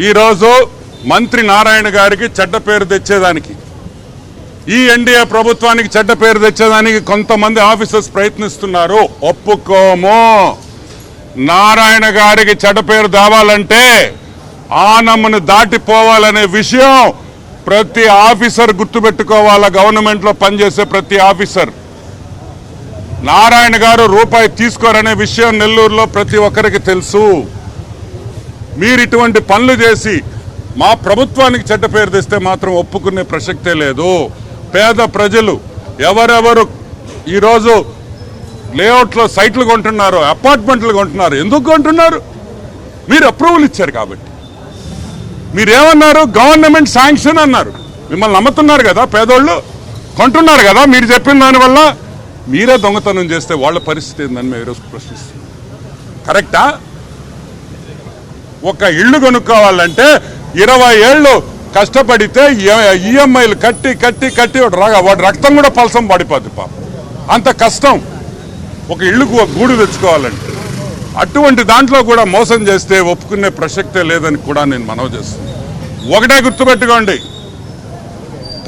ఈరోజు మంత్రి నారాయణ గారికి చెడ్డ పేరు తెచ్చేదానికి ఈ ఎన్డీఏ ప్రభుత్వానికి చెడ్డ పేరు తెచ్చేదానికి కొంతమంది ఆఫీసర్స్ ప్రయత్నిస్తున్నారు. ఒప్పుకోము. నారాయణ గారికి చెడ్డ పేరు దావాలంటే ఆనమ్మను దాటిపోవాలనే విషయం ప్రతి ఆఫీసర్ గుర్తుపెట్టుకోవాల గవర్నమెంట్లో పనిచేసే ప్రతి ఆఫీసర్. నారాయణ గారు రూపాయి తీసుకోరనే విషయం నెల్లూరులో ప్రతి ఒక్కరికి తెలుసు. మీరు ఇటువంటి పనులు చేసి మా ప్రభుత్వానికి చెడ్డ పేరు తెస్తే మాత్రం ఒప్పుకునే ప్రసక్తే లేదు. పేద ప్రజలు ఎవరెవరు ఈరోజు లేఅవుట్లో సైట్లు కొంటున్నారు అపార్ట్మెంట్లు కొంటున్నారు ఎందుకు కొంటున్నారు? మీరు అప్రూవల్ ఇచ్చారు కాబట్టి. మీరేమన్నారు? గవర్నమెంట్ శాంక్షన్ అన్నారు. మిమ్మల్ని నమ్ముతున్నారు కదా పేదోళ్ళు? కొంటున్నారు కదా మీరు చెప్పిన దానివల్ల మీరే దొంగతనం చేస్తే వాళ్ళ పరిస్థితి ఏందని మేము ఈరోజు ప్రశ్నిస్తున్నాం. కరెక్టా? ఒక ఇల్లు కొనుక్కోవాలంటే ఇరవై ఏళ్ళు కష్టపడితే ఈఎంఐలు కట్టి కట్టి కట్టి వాడు వాడి రక్తం కూడా పలసం పడిపోద్ది పాప. అంత కష్టం. ఒక ఇళ్ళుకు ఒక గూడు తెచ్చుకోవాలంటే. అటువంటి దాంట్లో కూడా మోసం చేస్తే ఒప్పుకునే ప్రసక్తే లేదని కూడా నేను మనవి చేస్తున్నాను ఒకటే గుర్తుపెట్టుకోండి.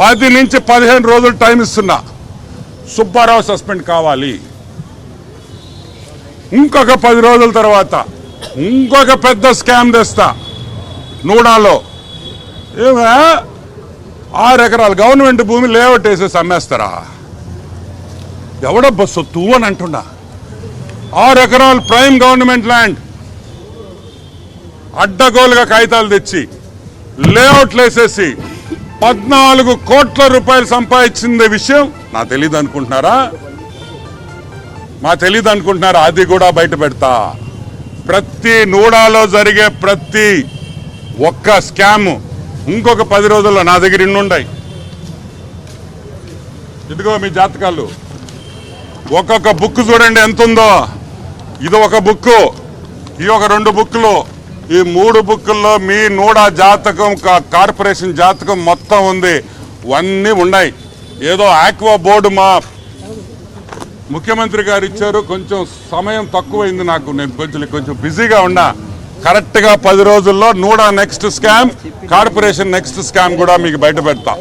పది నుంచి పదిహేను రోజులు టైం ఇస్తున్నా. సుబ్బారావు సస్పెండ్ కావాలి. ఇంకొక పది రోజుల తర్వాత ఇంకొక పెద్ద స్కామ్ తెస్తా. నూడాలో. ఏమే? ఆరు ఎకరాలు గవర్నమెంట్ భూమి లేఅవుట్ వేసేసి అమ్మేస్తారా ఎవడబ్బా సొత్తు అని అంటున్నా. ఆరు ఎకరాలు ప్రైమ్ గవర్నమెంట్ ల్యాండ్. అడ్డగోలుగా కాగితాలు తెచ్చి లేఅవుట్లు వేసేసి పద్నాలుగు కోట్ల రూపాయలు సంపాదించింది విషయం నా తెలియదు అనుకుంటున్నారా మా తెలియదు అనుకుంటున్నారా అది కూడా బయట పెడతా. ప్రతి నూడాలో జరిగే ప్రతి ఒక్క స్కామ్ ఇంకొక పది రోజుల్లో నా దగ్గర ఇన్నుండయి ఉన్నాయి ఇదిగో మీ జాతకాలు. ఒక్కొక్క బుక్ చూడండి ఎంత ఉందో. ఇది ఒక బుక్ ఈ ఒక రెండు బుక్లు. ఈ మూడు బుక్కుల్లో మీ నూడా జాతకం కా- కార్పొరేషన్ జాతకం మొత్తం ఉంది. అన్నీ ఉన్నాయి. ఏదో ఆక్వా బోర్డు మా ముఖ్యమంత్రి గారు ఇచ్చారు. కొంచెం సమయం తక్కువైంది నాకు. నేను కొంచెం కొంచెం బిజీగా ఉన్నా. కరెక్ట్గా పది రోజుల్లో NUDA next scam corporation next scam కూడా మీకు బయట పెడతా.